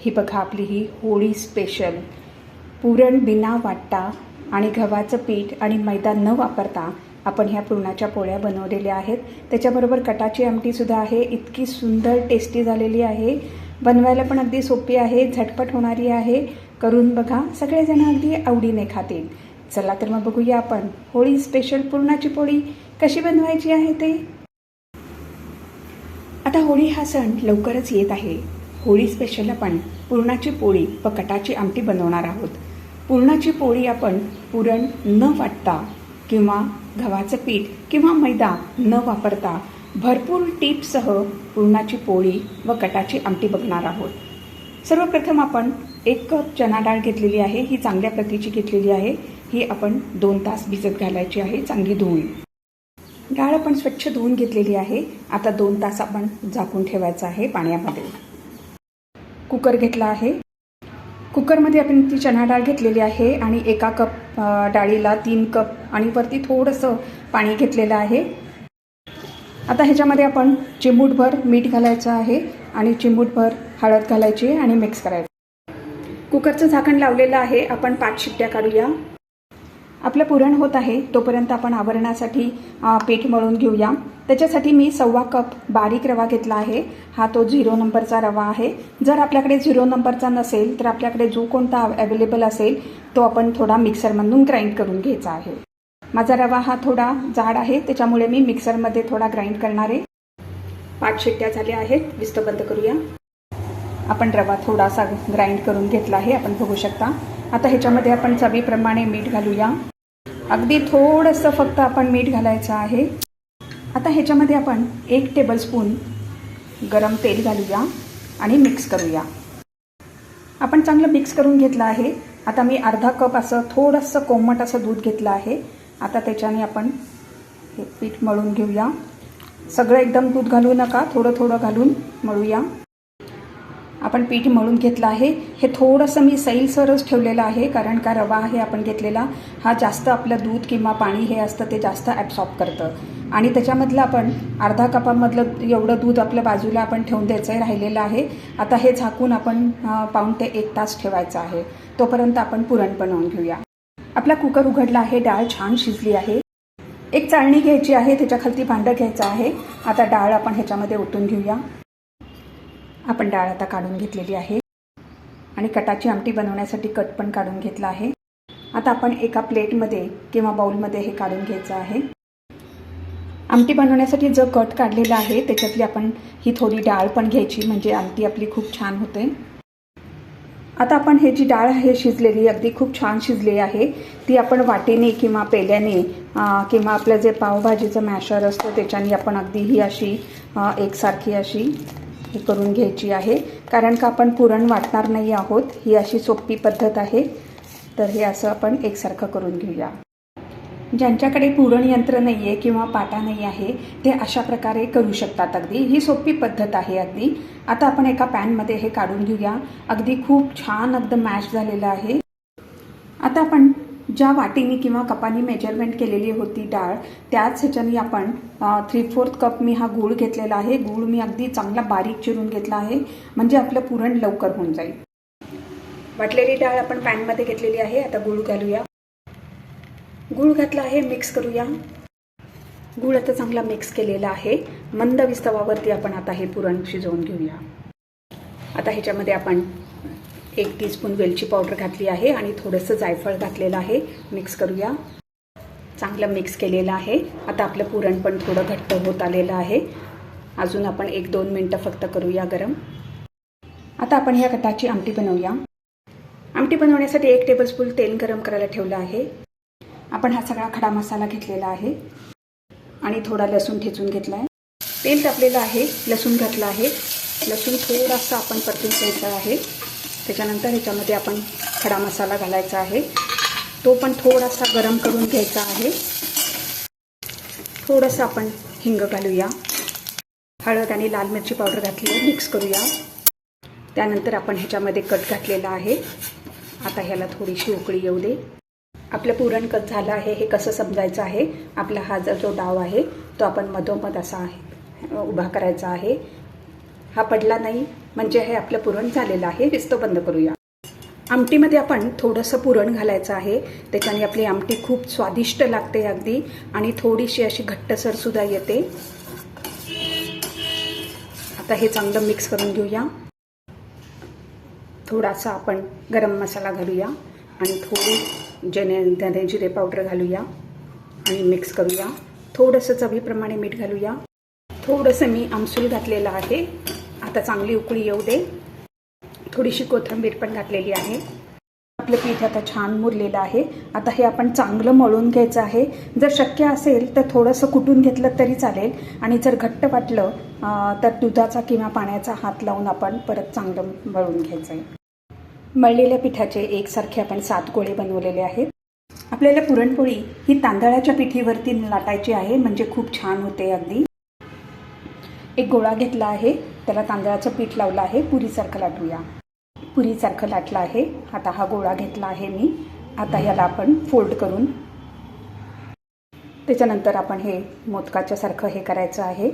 ही बघा आपली ही होळी स्पेशल पुरण बिना वाटता आणि गव्हाचं पीठ आणि मैदा न वापरता आपण ह्या पुरणाच्या पोळ्या बनवलेल्या आहेत. त्याच्याबरोबर कटाची आमटीसुद्धा आहे. इतकी सुंदर टेस्टी झालेली आहे. बनवायला पण अगदी सोपी आहे. झटपट होणारी आहे. करून बघा. सगळेजण अगदी आवडीने खातील. चला तर मग बघूया आपण होळी स्पेशल पुरणाची पोळी कशी बनवायची आहे ते. आता होळी हा सण लवकरच येत आहे. होळी स्पेशल आपण पुरणाची पोळी व कटाची आमटी बनवणार आहोत. पुरणाची पोळी आपण पुरण न वाटता किंवा गव्हाचं पीठ किंवा मैदा न वापरता भरपूर टीपसह पुरणाची पोळी व कटाची आमटी बघणार आहोत. सर्वप्रथम आपण एक कप चना डाळ घेतलेली आहे ही चांगल्या प्रतीची घेतलेली आहे. ही आपण दोन तास भिजत घालायची आहे चांगली धुवून. डाळ आपण स्वच्छ धुवून घेतलेली आहे. आता दोन तास आपण झाकून ठेवायचं आहे पाण्यामध्ये. कुकर घेतला आहे. कुकरमध्ये आपण ती चणा डाळ घेतलेली आहे आणि एका कप डाळीला तीन कप आणि वरती थोडंसं पाणी घेतलेलं आहे. आता ह्याच्यामध्ये आपण चिमूटभर मीठ घालायचं आहे आणि चिमूटभर हळद घालायची आणि मिक्स करायचं कुकरचं झाकण लावलेलं आहे. आपण पाच शिट्ट्या काढूया. आपलं पुरण होत आहे तोपर्यंत आपण आवरणासाठी पीठ मळून घेऊया. त्याच्यासाठी मी सव्वा कप बारीक रवा घेतला आहे. हा तो झिरो नंबरचा रवा आहे. जर आपल्याकडे झिरो नंबरचा नसेल तर आपल्याकडे जो कोणता अवेलेबल असेल तो आपण थोडा मिक्सरमधून ग्राइंड करून घ्यायचा आहे. माझा रवा हा थोडा जाड आहे त्याच्यामुळे मी मिक्सरमध्ये थोडा ग्राइंड करणार आहे. पाच शिट्ट्या झाल्या आहेत विस्त बंद करूया. आपण रवा थोडासा ग्राइंड करून घेतला आहे आपण बघू शकता. आता ह्याच्यामध्ये आपण चवीप्रमाणे मीठ घालूया. अगदी थोडंसं फक्त आपण मीठ घालायचं आहे. आता ह्याच्यामध्ये आपण एक टेबलस्पून गरम तेल घालूया आणि मिक्स करूया. आपण चांगलं मिक्स करून घेतलं आहे. आता मी अर्धा कप असं थोडंसं कोमट असं दूध घेतलं आहे. आता त्याच्याने आपण हे पीठ मळून घेऊया. सगळं एकदम दूध घालू नका थोडं थोडं घालून मळूया. आपण पीठ मळून घेतलं आहे. हे थोडंसं मी सैलसरच ठेवलेलं आहे कारण का रवा आहे आपण घेतलेला हा जास्त आपलं दूध किंवा पाणी हे असतं ते जास्त ॲब्सॉर्ब करतं. आणि त्याच्यामधलं आपण अर्धा कपामधलं एवढं दूध आपल्या बाजूला आपण ठेवून द्यायचं आहे राहिलेलं आहे. आता हे झाकून आपण पाहून पाऊण ते एक तास ठेवायचं आहे. तोपर्यंत आपण पुरण बनवून घेऊया. आपला कुकर उघडला आहे डाळ छान शिजली आहे. एक चाळणी घ्यायची आहे त्याच्याखालती भांडं घ्यायचं आहे. आता डाळ आपण ह्याच्यामध्ये ओतून घेऊया. आपण डाळ आता काढून घेतलेली आहे. आणि कटाची आमटी बनवण्यासाठी कट पण काढून घेतला आहे. आता आपण एका प्लेटमध्ये किंवा बाउलमध्ये हे काढून घ्यायचं आहे. आमटी बनवण्यासाठी जो कट काढलेला आहे त्याच्यातली आपण ही थोडी डाळ पण घ्यायची म्हणजे आमटी आपली खूप छान होते. आता आपण हे जी डाळ आहे शिजलेली अगदी खूप छान शिजली आहे ती आपण वाटेने किंवा पेल्याने किंवा आपलं जे पावभाजीचं मॅशर असतं त्याच्याने आपण अगदी ही अशी एकसारखी अशी हे करून घ्यायची आहे. कारण का आपण पुरण वाटणार नाही आहोत ही अशी सोपी पद्धत आहे. तर हे असं आपण एकसारखं करून घेऊया. ज्यांच्याकडे पुरण यंत्र नाही आहे किंवा पाटा नाही आहे ते अशा प्रकारे करू शकतात अगदी. ही सोपी पद्धत आहे अगदी. आता आपण एका पॅनमध्ये हे काढून घेऊया. अगदी खूप छान अगदी मॅश झालेलं आहे. आता आपण ज्या वाटीने किंवा कपानी मेजरमेंट केलेली होती डाळ त्याच ह्याच्याने आपण थ्री फोर्थ कप मी हा गूळ घेतलेला आहे. गूळ मी अगदी चांगला बारीक चिरून घेतला आहे. म्हणजे आपलं पुरण लवकर होऊन जाईल. वाटलेली डाळ आपण पॅनमध्ये घेतलेली आहे. आता गूळ घालूया. गूळ घातला आहे. मिक्स करूया. गूळ आता चांगला मिक्स केलेला आहे. मंद विस्तवावरती आपण आता हे पुरण शिजवून घेऊया. आता ह्याच्यामध्ये आपण एक टीस्पून वेलची पावडर घातली आहे आणि थोडंसं जायफळ घातलेलं आहे. मिक्स करूया. चांगलं मिक्स केलेलं आहे. आता आपलं पुरण पण थोडं घट्ट होत आलेलं आहे. अजून आपण एक दोन मिनटं फक्त करूया गरम. आता आपण या गटाची आमटी बनवूया. आमटी बनवण्यासाठी एक टेबलस्पून तेल गरम करायला ठेवलं आहे. आपण हा सगळा खडा मसाला घेतलेला आहे. आणि थोडा लसूण ठेचून घेतला आहे तेल तापलेलं आहे. लसूण घातलं आहे. लसूण थोडासा आपण परतून घ्यायचं आहे. त्याच्यानंतर ह्याच्यामध्ये आपण खडा मसाला घालायचा आहे. तो पण थोडासा गरम करून घ्यायचा आहे. थोडंसं आपण हिंग घालूया. हळद आणि लाल मिरची पावडर घातली आहे मिक्स करूया. त्यानंतर आपण ह्याच्यामध्ये कट घातलेला आहे. आता ह्याला थोडीशी उकळी येऊ दे. आपलं पुरण कट झालं आहे हे कसं समजायचं आहे? आपला हा जो डाव आहे तो आपण मधोमध असा आहे उभा करायचा आहे. हा पडला नाही म्हणजे हे आपलं पुरण झालेलं आहे रिस्तो बंद करूया. आमटीमध्ये आपण थोडंसं पुरण घालायचं आहे त्याच्याने आपली आमटी खूप स्वादिष्ट लागते अगदी आणि थोडीशी अशी घट्टसरसुद्धा येते. आता हे चांगलं मिक्स करून घेऊया. थोडासा आपण गरम मसाला घालूया आणि थोडी जने त्याने जिरे पावडर घालूया आणि मिक्स करूया. थोडंसं चवीप्रमाणे मीठ घालूया. थोडंसं मी आमसूल घातलेलं आहे. आता चांगली उकळी येऊ दे. थोडीशी कोथिंबीर पण घातलेली आहे. आपलं पीठ आता छान मुरलेलं आहे. आता हे आपण चांगलं मळून घ्यायचं आहे. जर शक्य असेल तर थोडंसं कुटून घेतलं तरी चालेल. आणि जर घट्ट वाटलं तर दुधाचा किंवा पाण्याचा हात लावून आपण परत चांगलं मळून घ्यायचं आहे मळलेल्या पिठाचे एकसारखे आपण सात गोळे बनवलेले आहेत. आपल्याला पुरणपोळी ही तांदळाच्या पिठीवरती लाटायची आहे. म्हणजे खूप छान होते अगदी. एक गोळा घेतला आहे. त्याला तांदळाचं पीठ लावलं आहे. पुरीसारखं लाटूया. पुरीसारखं लाटलं आहे. आता हा गोळा घेतला आहे मी. आता याला आपण फोल्ड करून त्याच्यानंतर आपण हे मोदकाच्या सारखं हे करायचं आहे.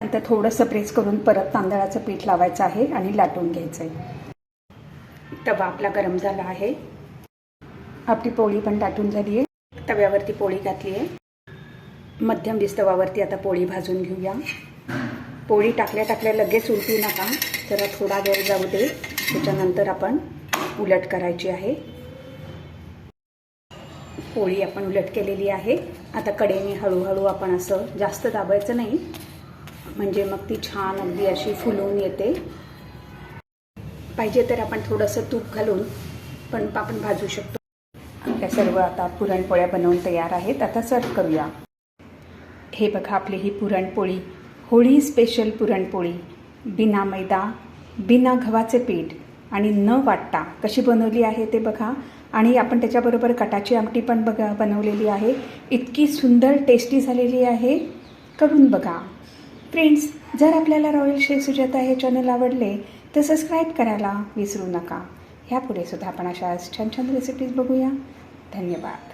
नंतर थोडंसं प्रेस करून परत तांदळाचं पीठ लावायचं आहे आणि लाटून घ्यायचं आहे तवा आपला गरम झाला आहे. आपली पोळी पण लाटून झाली आहे तव्यावरती पोळी घातली आहे मध्यम विस्तवावरती आता पोळी भाजून घेऊया. पोळी टाकल्या टाकल्या लगेच उलटू नका. जरा थोडा वेळ जाऊ दे. त्याच्यानंतर आपण उलट करायची आहे. पोळी आपण उलट केलेली आहे. आता कडेने हळूहळू आपण असं जास्त दाबायचं नाही. म्हणजे मग ती छान अगदी अशी फुलून येते. पाहिजे तर आपण थोडंसं तूप घालून पण आपण भाजू शकतो. आपल्या सर्व आता पुरणपोळ्या बनवून तयार आहेत. आता सर्व करूया. हे बघा आपली ही पुरणपोळी. होळी स्पेशल पुरणपोळी. बिना मैदा बिना गव्हाचे पीठ आणि न वाटता कशी बनवली आहे ते बघा. आणि आपण त्याच्याबरोबर कटाची आमटी पण बघा बनवलेली आहे. इतकी सुंदर टेस्टी झालेली आहे. करून बघा. फ्रेंड्स जर आपल्याला रॉयल शेफ सुजाता हे चॅनल आवडले तर सबस्क्राईब करायला विसरू नका. ह्यापुढे सुद्धा आपण अशा छान छान रेसिपीज बघूया. धन्यवाद.